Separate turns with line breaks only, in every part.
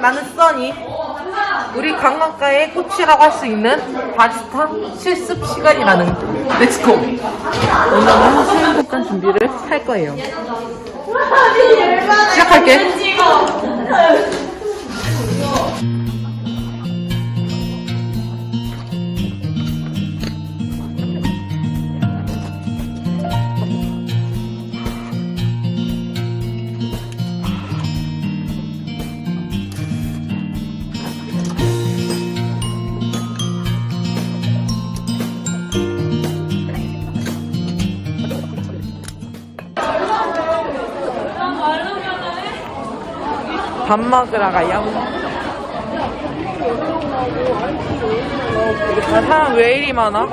나는 써니. 우리 관광가의 꽃이라고 할 수 있는 바리스타 실습 시간이라는 렛츠고! 오늘은 수행복권 준비를 할 거예요. 시작할게. 밥 먹으러 가요. 아, 사람 왜 이리 많아?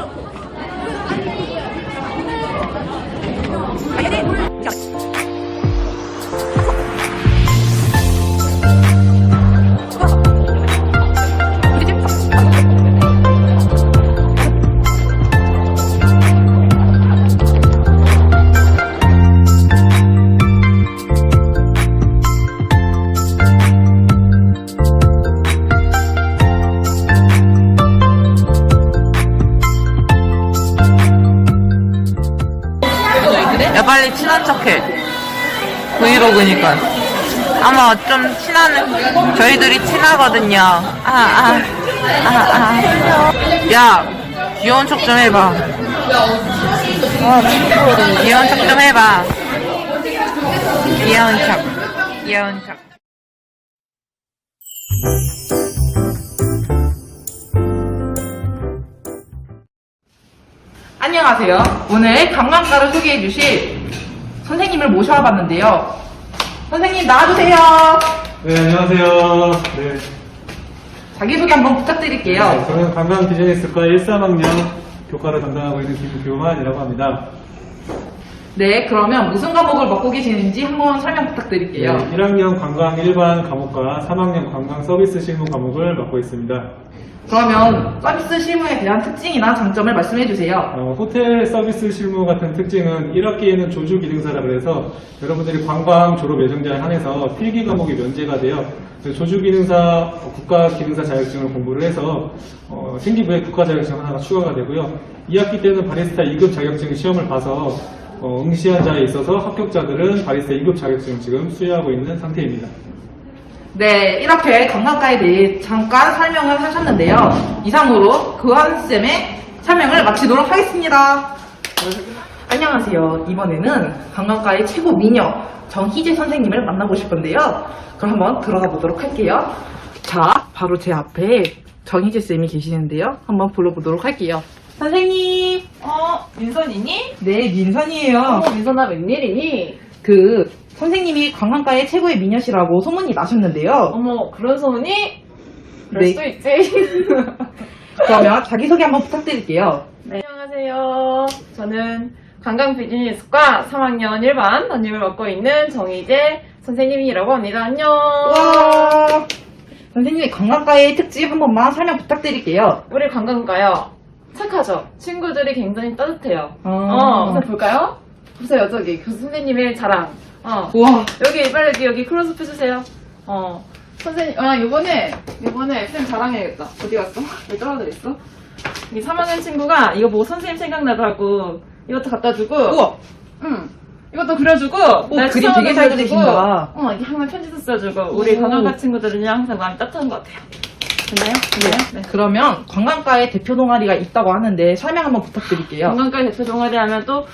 야 빨리 친한 척해. 브이로그니까. 아마 좀 친한 저희들이 친하거든요. 아아아아 아, 아. 야 귀여운 척 좀 해봐. 귀여운 척 좀 해봐. 귀여운 척 귀여운 척 안녕하세요. 오늘 관광가를 소개해 주실 선생님을 모셔봤는데요. 선생님 나와주세요.
네, 안녕하세요. 네.
자기소개 한번 부탁드릴게요.
네, 저는 관광 비즈니스과 13학년 교과를 담당하고 있는 김교환이라고 합니다.
네, 그러면 무슨 과목을 맡고 계시는지 한번 설명 부탁드릴게요.
네, 1학년 관광 일반 과목과 3학년 관광 서비스 실무 과목을 맡고 있습니다.
그러면 서비스 실무에 대한 특징이나 장점을 말씀해 주세요.
어, 호텔 서비스 실무 같은 특징은 1학기에는 조주 기능사라 그래서 여러분들이 관광 졸업 예정자에 한해서 필기 과목이 면제가 돼요. 조주 기능사 국가 기능사 자격증을 공부를 해서 어, 신기부에 국가 자격증 하나가 추가가 되고요. 2학기 때는 바리스타 2급 자격증 시험을 봐서 어, 응시한 자에 있어서 합격자들은 바리스타 2급 자격증을 지금 수여하고 있는 상태입니다.
네, 이렇게 관광가에 대해 잠깐 설명을 하셨는데요. 이상으로 교환쌤의 설명을 마치도록 하겠습니다. 안녕하세요. 이번에는 관광가의 최고 미녀 정희재 선생님을 만나보실 건데요. 그럼 한번 들어가 보도록 할게요. 자, 바로 제 앞에 정희재 쌤이 계시는데요. 한번 불러보도록 할게요. 선생님,
어, 민선이니?
네, 민선이에요.
어, 민선아 웬일이니?
그 선생님이 관광가의 최고의 미녀시라고 소문이 나셨는데요.
어머, 그런 소문이? 그럴
네.
수도 있지.
그러면 자기소개 한번 부탁드릴게요.
네, 안녕하세요. 저는 관광 비즈니스과 3학년 1반 담임을 맡고 있는 정희재 선생님이라고 합니다. 안녕.
와 선생님의 관광가의 특집 한 번만 설명 부탁드릴게요.
우리 관광가요. 착하죠? 친구들이 굉장히 따뜻해요.
아.
어, 우선 볼까요? 보세요, 저기. 그 선생님의 자랑. 어.
우와
여기 빨리 여기, 클로즈업 해주세요. 어 선생님 아 요번에 요번에 쌤 자랑해야겠다. 어디 갔어? 왜 떨어져 있어? 이 3학년 친구가 이거 보고 선생님 생각나더라고. 이것도 갖다 주고.
우와
응. 이것도 그려주고.
오,
날
그림 되게 잘
그려주고.
그리신다.
어 이게 항상 편지도 써주고. 우리
오.
관광가 친구들은요 항상 마음이 따뜻한 것 같아요. 됐나요? 됐나요? 네.
그러면 관광가의 대표 동아리가 있다고 하는데 설명 한번 부탁드릴게요.
관광가 대표 동아리 하면 또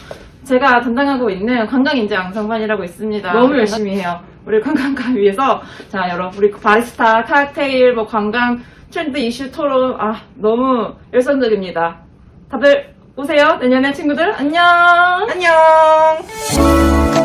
제가 담당하고 있는 관광인재 양성반이라고 있습니다.
너무
열심히 해요. 우리 관광가 위해서 자 여러분 우리 바리스타, 칵테일, 뭐 관광 트렌드 이슈 토론 아 너무 열성적입니다. 다들 오세요 내년에 친구들 안녕.
안녕